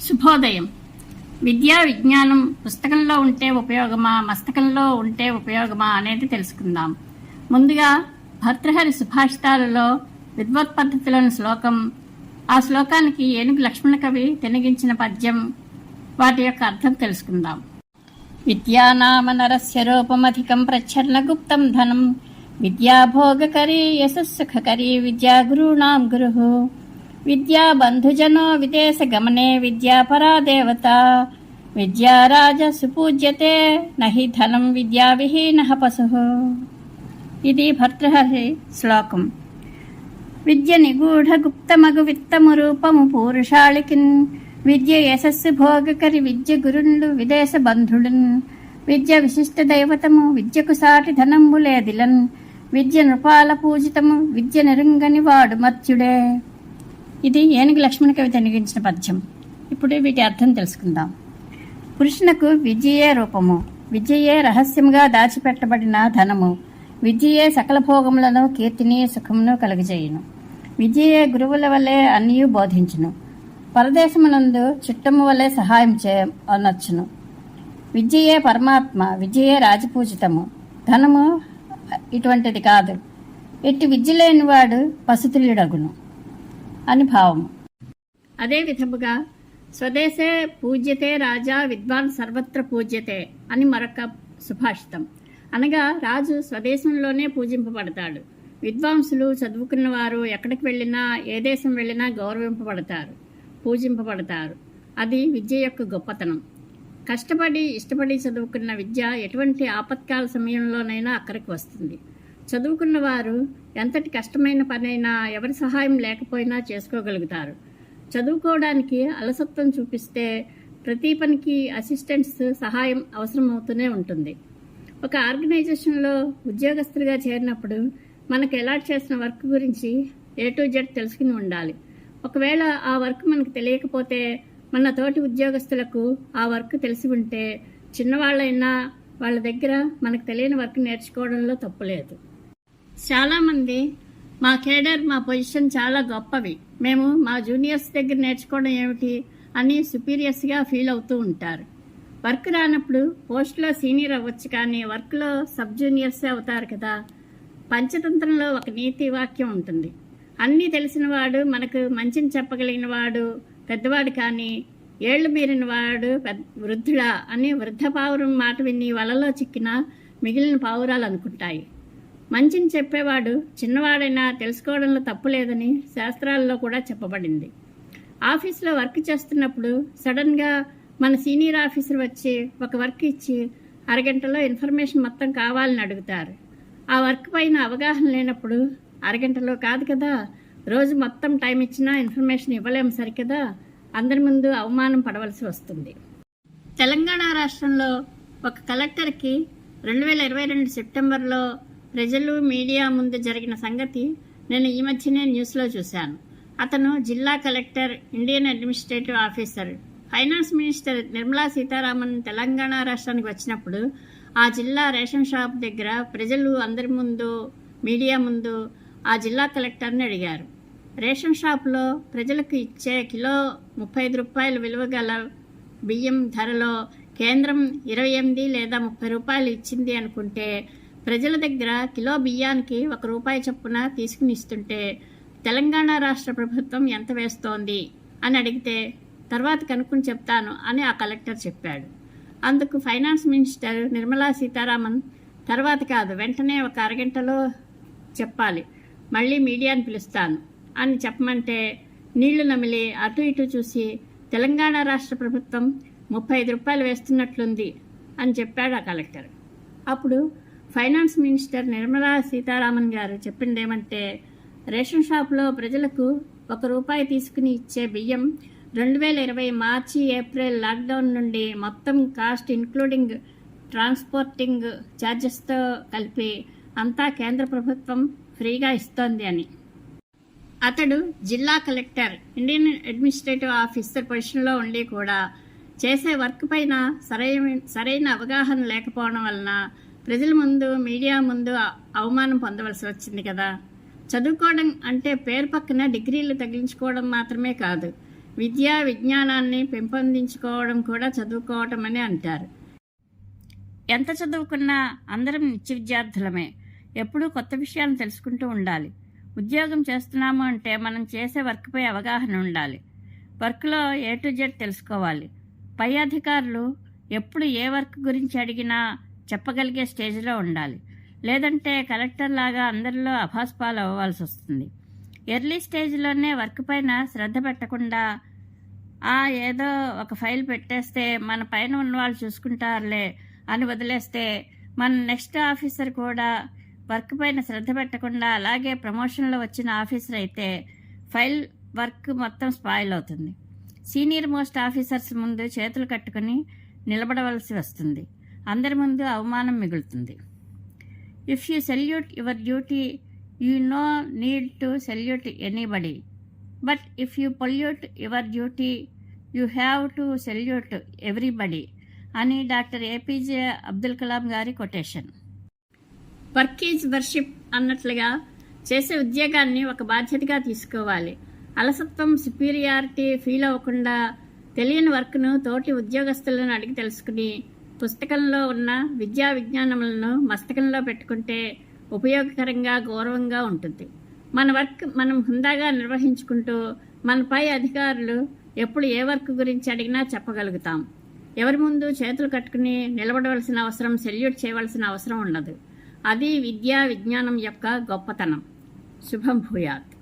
శుభోదయం. విద్యా విజ్ఞానం పుస్తకంలో ఉంటే ఉపయోగమా మస్తకంలో ఉంటే ఉపయోగమా అనేది తెలుసుకుందాం. ముందుగా భర్తృహరి సుభాషితాలలో విద్వత్ పద్ధతిలోని శ్లోకం ఆ శ్లోకానికి ఏనుగు లక్ష్మణ కవి తెనిగించిన పద్యం వాటి యొక్క అర్థం తెలుసుకుందాం. విద్యానామ నరస్య రూపమధికం ప్రచ్ఛన్న గుప్తం ధనం విద్యాభోగకరీ యశస్సుఖకరీ విద్యా గురుణాం గురు. విద్యా బంధుజనో విదేశ గమనే విద్యాపరా దేవత విద్యారాజ సుపూజ్యతే నహి ధనం విద్యావిహీన పశు. ఇది భర్తృహరి శ్లోకం. విద్య నిగూఢ విత్తము రూపము పూరుషాళికిన్. విద్య యశస్సు భోగకరి విద్య గురుండు విదేశ బంధుడున్ విద్య విశిష్ట దైవతము విద్యకు సాటి ధనంబులేదిలన్. విద్య నృపాల పూజితము విద్య నిరుంగని వాడు మత్యుడే ఇది ఏనుగు లక్ష్మణ కవి తెనిగించిన పద్యం. ఇప్పుడు వీటి అర్థం తెలుసుకుందాం. పురుషునకు విద్యయే రూపము. విద్యయే రహస్యముగా దాచిపెట్టబడిన ధనము. విద్యయే సకల భోగములను కీర్తిని సుఖమును కలుగజేయును. విద్యయే గురువుల వలె అన్నీ బోధించును. పరదేశమునందు చిట్టము వలె సహాయం చే అనొచ్చును. విద్యయే పరమాత్మ విద్యయే రాజపూజితము. ధనము ఇటువంటిది కాదు. ఇట్టి విద్య లేనివాడు పసుతుల్యుడగును. అని భావము అదే విధముగా స్వదేశే పూజ్యతే రాజా విద్వాన్ సర్వత్ర పూజ్యతే అని మరొక సుభాషితం. అనగా రాజు స్వదేశంలోనే పూజింపబడతాడు. విద్వాంసులు చదువుకున్న వారు ఎక్కడికి వెళ్ళినా ఏ దేశం వెళ్ళినా గౌరవింపబడతారు పూజింపబడతారు. అది విద్య యొక్క గొప్పతనం. కష్టపడి ఇష్టపడి చదువుకున్న విద్య ఎటువంటి ఆపత్కాల సమయంలోనైనా అక్కడికి వస్తుంది. చదువుకున్న వారు ఎంతటి కష్టమైన పనైనా ఎవరి సహాయం లేకపోయినా చేసుకోగలుగుతారు. చదువుకోవడానికి అలసత్వం చూపిస్తే ప్రతి పనికి అసిస్టెంట్స్ సహాయం అవసరమవుతూనే ఉంటుంది. ఒక ఆర్గనైజేషన్లో ఉద్యోగస్తులుగా చేరినప్పుడు మనకు ఎలాట్ చేసిన వర్క్ గురించి ఏ టు జెడ్ తెలుసుకుని ఉండాలి. ఒకవేళ ఆ వర్క్ మనకు తెలియకపోతే మన తోటి ఉద్యోగస్తులకు ఆ వర్క్ తెలిసి ఉంటే చిన్నవాళ్ళైనా వాళ్ళ దగ్గర మనకు తెలియని వర్క్ నేర్చుకోవడంలో తప్పులేదు చాలామంది మా కేడర్ మా పొజిషన్ చాలా గొప్పవి. మేము మా జూనియర్స్ దగ్గర నేర్చుకోవడం ఏమిటి అని సుపీరియర్స్గా ఫీల్ అవుతూ ఉంటారు. వర్క్ రానప్పుడు పోస్ట్లో సీనియర్ అవ్వచ్చు కానీ వర్క్లో సబ్ జూనియర్సే అవుతారు కదా. పంచతంత్రంలో ఒక నీతి వాక్యం ఉంటుంది. అన్నీ తెలిసిన వాడు మనకు మంచిని చెప్పగలిగిన వాడు పెద్దవాడు కానీ ఏళ్ళు మీరిన వాడు పెద్ద వృద్ధుడా అని వృద్ధ పావురం మాట విని వలలో చిక్కిన మిగిలిన పావురాలు అనుకుంటాయి. మంచిని చెప్పేవాడు చిన్నవాడైనా తెలుసుకోవడంలో తప్పు లేదని శాస్త్రాల్లో కూడా చెప్పబడింది. ఆఫీస్లో వర్క్ చేస్తున్నప్పుడు సడన్గా మన సీనియర్ ఆఫీసర్ వచ్చి ఒక వర్క్ ఇచ్చి అరగంటలో ఇన్ఫర్మేషన్ మొత్తం కావాలని అడుగుతారు. ఆ వర్క్ పైన అవగాహన లేనప్పుడు అరగంటలో కాదు కదా రోజు మొత్తం టైం ఇచ్చినా ఇన్ఫర్మేషన్ ఇవ్వలేము సరికదా అందరి ముందు అవమానం పడవలసి వస్తుంది. తెలంగాణ రాష్ట్రంలో ఒక కలెక్టర్కి రెండు వేల ఇరవై రెండు సెప్టెంబర్లో ప్రజలు మీడియా ముందు జరిగిన సంగతి నేను ఈ మధ్యనే న్యూస్లో చూశాను. అతను జిల్లా collector Indian administrative officer finance minister Nirmala Sitharaman Telangana రాష్ట్రానికి వచ్చినప్పుడు ఆ జిల్లా రేషన్ షాప్ దగ్గర ప్రజలు అందరి ముందు మీడియా ముందు ఆ జిల్లా కలెక్టర్ని అడిగారు. రేషన్ షాప్లో ప్రజలకు ఇచ్చే కిలో ముప్పై ఐదు రూపాయల విలువ గల బియ్యం ధరలో కేంద్రం ఇరవై ఎనిమిది లేదా ముప్పై రూపాయలు ఇచ్చింది అనుకుంటే ప్రజల దగ్గర కిలో బియ్యానికి ఒక రూపాయి చొప్పున తీసుకుని ఇస్తుంటే తెలంగాణ రాష్ట్ర ప్రభుత్వం ఎంత వేస్తోంది అని అడిగితే తర్వాత కనుక్కుని చెప్తాను అని ఆ కలెక్టర్ చెప్పాడు. అందుకు ఫైనాన్స్ మినిస్టర్ నిర్మలా సీతారామన్ తర్వాత కాదు వెంటనే ఒక అరగంటలో చెప్పాలి. మళ్ళీ మీడియాని పిలుస్తాను అని చెప్పమంటే నీళ్ళు నమిలి అటు ఇటు చూసి తెలంగాణ రాష్ట్ర ప్రభుత్వం ముప్పై ఐదు రూపాయలు వేస్తున్నట్లుంది అని చెప్పాడు ఆ కలెక్టర్. అప్పుడు ఫైనాన్స్ మినిస్టర్ నిర్మలా సీతారామన్ గారు చెప్పిందేమంటే రేషన్ షాప్లో ప్రజలకు ఒక రూపాయి తీసుకుని ఇచ్చే బియ్యం రెండు వేల ఇరవై మార్చి ఏప్రిల్ లాక్డౌన్ నుండి మొత్తం కాస్ట్ ఇన్క్లూడింగ్ ట్రాన్స్పోర్టింగ్ ఛార్జెస్తో కలిపి అంతా కేంద్ర ప్రభుత్వం ఫ్రీగా ఇస్తోంది అని. అతడు జిల్లా కలెక్టర్ ఇండియన్ అడ్మినిస్ట్రేటివ్ ఆఫీసర్ పొజిషన్లో ఉండి కూడా చేసే వర్క్ పైన సరైన సరైన అవగాహన లేకపోవడం వలన ప్రజల ముందు మీడియా ముందు అవమానం పొందవలసి వచ్చింది కదా. చదువుకోవడం అంటే పేరు పక్కన డిగ్రీలు తగిలించుకోవడం మాత్రమే కాదు. విద్యా విజ్ఞానాన్ని పెంపొందించుకోవడం కూడా చదువుకోవటం అని అంటారు. ఎంత చదువుకున్నా అందరం నిత్య విద్యార్థులమే. ఎప్పుడూ కొత్త విషయాలను తెలుసుకుంటూ ఉండాలి. ఉద్యోగం చేస్తున్నాము అంటే మనం చేసే వర్క్పై అవగాహన ఉండాలి. వర్క్లో ఏ టు జెడ్ తెలుసుకోవాలి. పై అధికారులు ఎప్పుడు ఏ వర్క్ గురించి అడిగినా చెప్పగలిగే స్టేజ్లో ఉండాలి. లేదంటే కలెక్టర్ లాగా అందరిలో అభాస్పాలు అవ్వాల్సి వస్తుంది. ఎర్లీ స్టేజ్లోనే వర్క్ పైన శ్రద్ధ పెట్టకుండా ఆ ఏదో ఒక ఫైల్ పెట్టేస్తే మన పైన ఉన్న వాళ్ళు చూసుకుంటారులే అని వదిలేస్తే మన నెక్స్ట్ ఆఫీసర్ కూడా వర్క్ పైన శ్రద్ధ పెట్టకుండా అలాగే ప్రమోషన్లో వచ్చిన ఆఫీసర్ అయితే ఫైల్ వర్క్ మొత్తం స్పాయిల్ అవుతుంది. సీనియర్ మోస్ట్ ఆఫీసర్స్ ముందు చేతులు కట్టుకుని నిలబడవలసి వస్తుంది. అందరి ముందు అవమానం మిగులుతుంది. If you salute your duty you no need to salute anybody but if you pollute your duty you have to salute everybody అని డాక్టర్ ఏపీజే అబ్దుల్ కలాం గారి కొటేషన్. వర్క్ ఈజ్ వర్షిప్ అన్నట్లుగా చేసే ఉద్యోగాన్ని ఒక బాధ్యతగా తీసుకోవాలి. అలసత్వం సుపీరియారిటీ ఫీల్ అవ్వకుండా తెలియని వర్క్ను తోటి ఉద్యోగస్తులను అడిగి తెలుసుకుని పుస్తకంలో ఉన్న విద్యా విజ్ఞానములను మస్తకంలో పెట్టుకుంటే ఉపయోగకరంగా గౌరవంగా ఉంటుంది. మన వర్క్ మనం హుందాగా నిర్వహించుకుంటూ మనపై అధికారులు ఎప్పుడు ఏ వర్క్ గురించి అడిగినా చెప్పగలుగుతాం. ఎవరి ముందు చేతులు కట్టుకుని నిలబడవలసిన అవసరం సెల్యూట్ చేయవలసిన అవసరం ఉండదు. అది విద్యా విజ్ఞానం యొక్క గొప్పతనం. శుభం భూయాత్.